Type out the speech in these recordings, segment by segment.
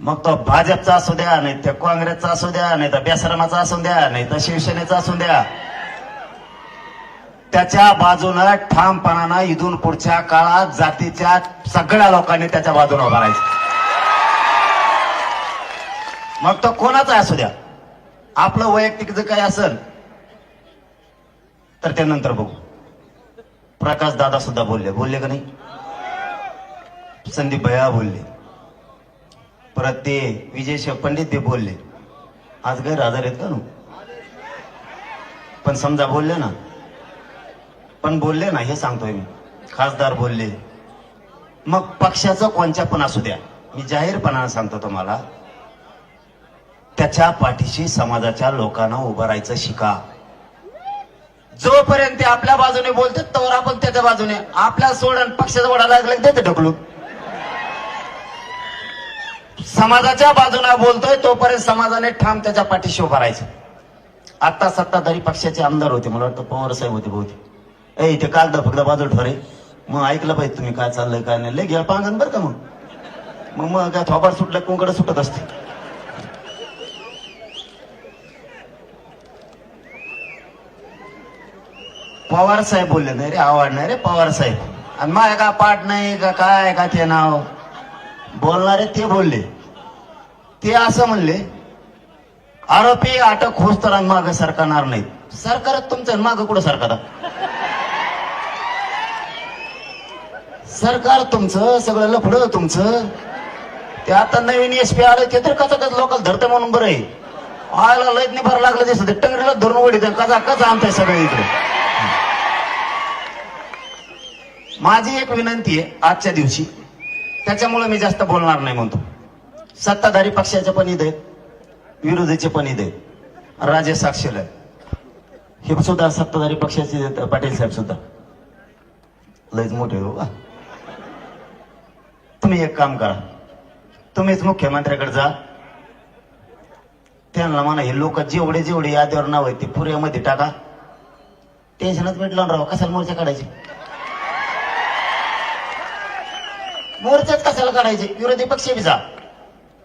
मग तो भाजपचा असू द्या नाही तर काँग्रेसचा असू द्या नाही तर बेसरमाचा असू द्या नाही तर शिवसेनेचा असू द्या. त्याच्या बाजूनं ठामपणानं इथून पुढच्या काळात जातीच्या सगळ्या लोकांनी त्याच्या बाजूने उभा राहायचं. मग तो कोणाचा असू द्या? आपलं वैयक्तिक जर काही असेल तर ते नंतर बघू. प्रकाश दादा सुद्धा बोलले. बोलले का नाही? संदीप भैया बोलले. परत ते विजय पंडित ते बोलले. आज गैर गैरहजर आहेत का नु? पण समजा बोलले ना. पण बोलले ना हे सांगतोय मी. खासदार बोलले. मग पक्षाचं कोणच्या पण असू द्या. मी जाहीरपणानं सांगतो तुम्हाला. त्याच्या पाठीशी समाजाच्या लोकांना उभं राहायचं शिका. जोपर्यंत ते आपल्या बाजूने बोलतात तोवर आपण त्याच्या बाजूने. आपल्या सोडून पक्षाचा वडा लागला ते ढकलू. समाजाच्या बाजूने बोलतोय तोपर्यंत समाजाने ठाम त्याच्या पाठीशी उभा राहायचं. आता सत्ताधारी पक्षाचे आमदार होते मला वाटतं पवार साहेब होते बहुते ए इथे काल फक्त बाजू ठरे. मग ऐकलं पाहिजे तुम्ही काय चाललंय काय नाही. लय घ्या पांगण बरं का मग? मग मग काय थोबार सुटलं कोणकडे सुटत असते. पवार साहेब बोलले नाही रे आवड नाही रे पवार साहेब. आणि माझ्या का पाठ नाही का काय का ते नाव? बोलणारे ते बोलले. ते असं म्हणले आरोपी अटक होस तर माग सरकारणार नाहीत. सरकार तुमचं माग कुठं सरकार? सरकार तुमचं सगळं लफडं तुमचं. ते आता नवीन एस पी आलं ते तर कसं कसं लोकल धरते म्हणून बरं आहे. आयला लयत नाही भर लागलं दिसत. टंगरीला धरून ओढीत कसा कसा आणताय सगळे इकडे. माझी एक विनंती आहे आजच्या दिवशी. त्याच्यामुळे मी जास्त बोलणार नाही म्हणतो. सत्ताधारी पक्षाचे पण ईद आहेत. विरोधीचे पण ईद आहेत. राजे साक्षील हे सुद्धा सत्ताधारी पक्षाचे आहेत, पाटील साहेब सुद्धा. लयच मोठे हो बा. तुम्ही एक काम करा. तुम्हीच मुख्यमंत्र्याकडे जा. त्यांना म्हणा हे लोक जेवढे जेवढे यादीवर नाव आहेत ते पुऱ्यामध्ये टाका. टेन्शनच भेटलं राव कशाला मोर्चा काढायचे? मोर्चाच कशाला काढायचे? विरोधी पक्ष बी जा.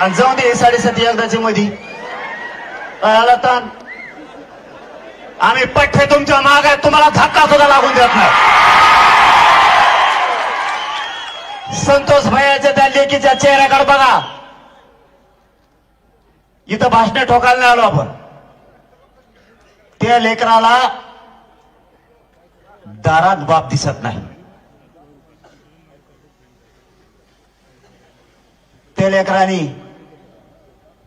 आणि जाऊ दे साडेसात एकदाची मधी. आला ताण आम्ही पठ्ठे तुमच्या माग आहे तुम्हाला धक्का सुद्धा लागून देत नाही. संतोष भैयाच्या त्या लेकीच्या चेहऱ्याकडे बघा. इथं भाषणे ठोकायला नाही आलो आपण. त्या लेकराला दारात बाप दिसत नाही. त्या लेकरांनी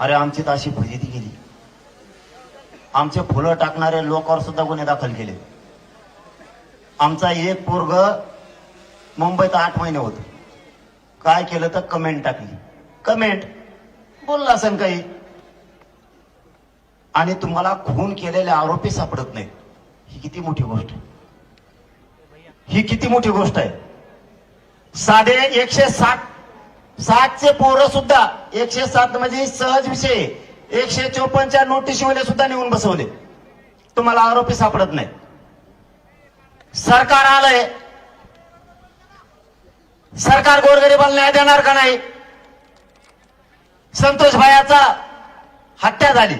अरे आमची तर अशी फजिती गेली. आमचे फुलं टाकणाऱ्या लोकांवर सुद्धा गुन्हे दाखल केले. आमचा एक पोरग मुंबईत आठ महिने होत. काय केलं तर कमेंट टाकली. कमेंट बोलला असेल काही. आणि तुम्हाला खून केलेले आरोपी सापडत नाही ही किती मोठी गोष्ट आहे. ही किती मोठी गोष्ट आहे. साधे एकशे साठ सातचे पोरं सुद्धा एकशे सात म्हणजे सहज विषय. एकशे चोपन्नच्या नोटीसवाले सुद्धा नेऊन बसवले. तुम्हाला आरोपी सापडत नाही. सरकार आलंय. सरकार गोरगरिबाला न्याय देणार का नाही? संतोष भायाचा हत्या झाली.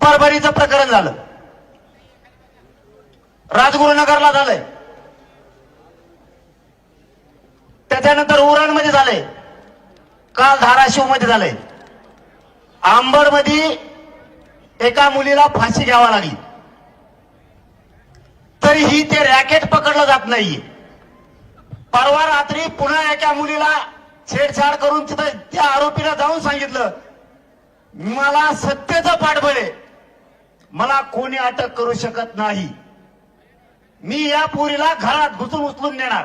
परभणीचं प्रकरण झालं. राजगुरुनगरला झालंय. त्याच्यानंतर उरणमध्ये झालंय. काल धाराशिवमध्ये झालंय. आंबडमध्ये एका मुलीला फाशी घ्यावा लागली. तरीही ते रॅकेट पकडलं जात नाहीये. परवा रात्री पुन्हा एका मुलीला छेडछाड करून तिथं त्या आरोपीला जाऊन सांगितलं मला सत्तेचं पाठबळ आहे मला कोणी अटक करू शकत नाही. मी या पोरीला घरात घुसून उचलून नेणार.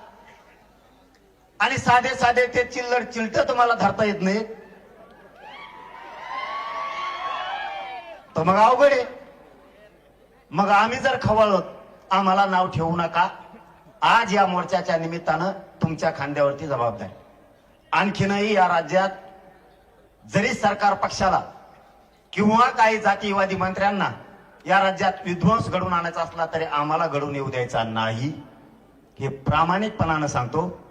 आणि साधे साधे ते चिल्लर चिलट तुम्हाला धरता येत नाही. तर मग अवघड आहे. मग आम्ही जर खवळत आम्हाला नाव ठेवू नका. आज या मोर्चाच्या निमित्तानं तुमच्या खांद्यावरती जबाबदारी. आणखीनही या राज्यात जरी सरकार पक्षाला किंवा काही जातीयवादी मंत्र्यांना या राज्यात विध्वंस घडवून आणायचा असला तरी आम्हाला घडवून येऊ द्यायचा नाही. हे प्रामाणिकपणानं सांगतो.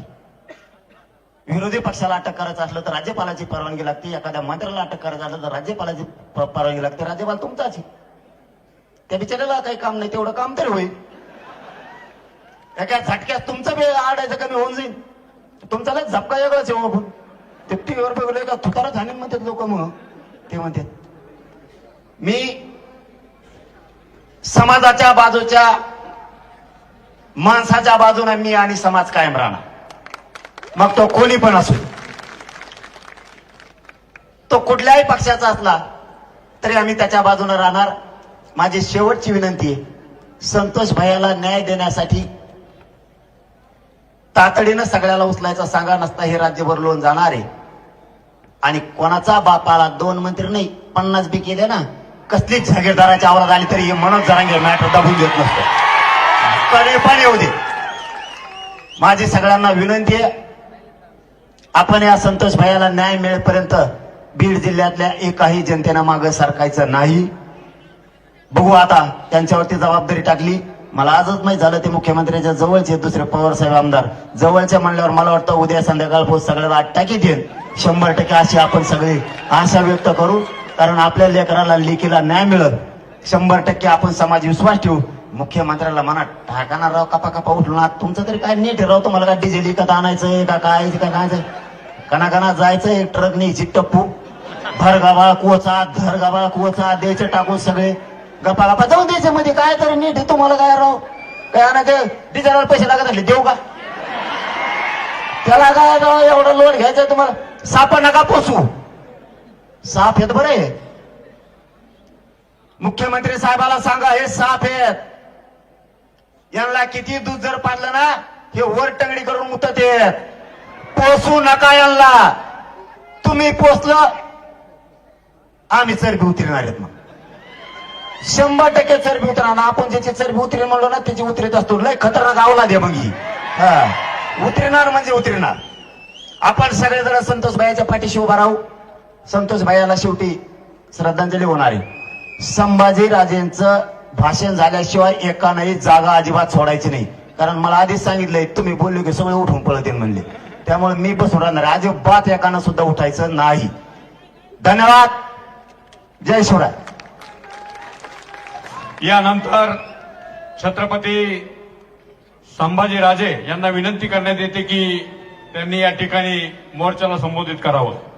विरोधी पक्षाला अटक करायचं असलं तर राज्यपालाची परवानगी लागते. एखाद्या मंत्र्याला अटक करायचं असलं तर राज्यपालाची परवानगी लागते. राज्यपाल तुमचाच त्या बिचाऱ्याला काही काम नाही तेवढं काम तरी होईल. एका झटक्यात तुमचं बी आडायचं कमी होऊन जाईल. तुमचा लय झपका वेगळाच आहे हो आपण. ते टीव्हीवर बघलोय का तुतारा झाले म्हणतात लोक मग. ते म्हणतात मी समाजाच्या बाजूच्या माणसाच्या बाजूने मी आणि समाज कायम राहणार. मग तो कोणी पण असो. तो कुठल्याही पक्षाचा असला तरी आम्ही त्याच्या बाजूने राहणार. माझी शेवटची विनंती आहे संतोष भैयाला न्याय देण्यासाठी तातडीनं सगळ्याला उचलायचा सांगा नसता हे राज्यभर लोन जाणार आहे. आणि कोणाचा बापाला दोन मंत्री नाही पन्नास बी केले ना कसलीच जागीरदाराची आवाज आली तरी हे मनोज जरांगे मॅटर दाबून घेत नसतो. कधी पण येऊ दे. माझी सगळ्यांना विनंती आहे आपण या संतोष भैयाला न्याय मिळेपर्यंत बीड जिल्ह्यातल्या एकाही जनतेनं मागं सरकायचं नाही. बघू आता त्यांच्यावरती जबाबदारी टाकली. मला आजच माहीत झालं ते मुख्यमंत्र्यांच्या जवळचे दुसरे पवार साहेब आमदार. जवळच्या म्हणल्यावर मला वाटतं उद्या संध्याकाळ पोहोच सगळ्याला टाकी घे शंभर टक्के अशी आपण सगळे आशा व्यक्त करू. कारण आपल्या लेकराला लेखीला न्याय मिळत शंभर टक्के आपण समाज विश्वास ठेवू. मुख्यमंत्र्याला म्हणा टाकाना राव कपा कपा उठलो ना तुमचं तरी काय नीट राव? तुम्हाला काय डिझेल विकत आणायचंय का काय? का काय कणाकणा जायचं जायचंय ट्रक न्यायची टप्पू भर गावाळ कोचा धर गावाळ कोचा द्यायचे टाकून सगळे. गप्पा गप्पा जाऊन द्यायचे मध्ये काय तरी नीट तुम्हाला काय राव? काय आणा ते डिझेलवर पैसे लागत असले देऊ का? त्याला काय राव एवढं लोन घ्यायचं तुम्हाला? साप नका पोसू. साप येत बरे. मुख्यमंत्री साहेबाला सांगा हे साप आहेत. यांना किती दूध जर पाडलं ना हे वर टंगडी करून मुतत आहेत. पोसू नका यांना. तुम्ही पोचलं आम्ही चरबी उतरणार आहेत मग. शंभर टक्के चरबी उतरणार आपण ज्याची चरबी उतरेल म्हणलो ना त्याची उतरत असतो. लय खतरनाक आवला दे मग ही. हा. उतरणार म्हणजे उतरणार. आपण सगळेजण संतोष भाईच्या पाठीशी उभा राहू. संतोष भाईला शेवटी श्रद्धांजली होणार आहे. संभाजीराजेंचं भाषण झाल्याशिवाय एकानंही जागा अजिबात सोडायची नाही. कारण मला आधीच सांगितलंय तुम्ही बोलले की सगळे उठून पळतील म्हणले. त्यामुळे मी बसून राहणार अजिबात एकानं सुद्धा उठायचं नाही. धन्यवाद. जय शिवराय. यानंतर छत्रपती संभाजीराजे यांना विनंती करण्यात येते की त्यांनी या ठिकाणी मोर्चाला संबोधित करावं.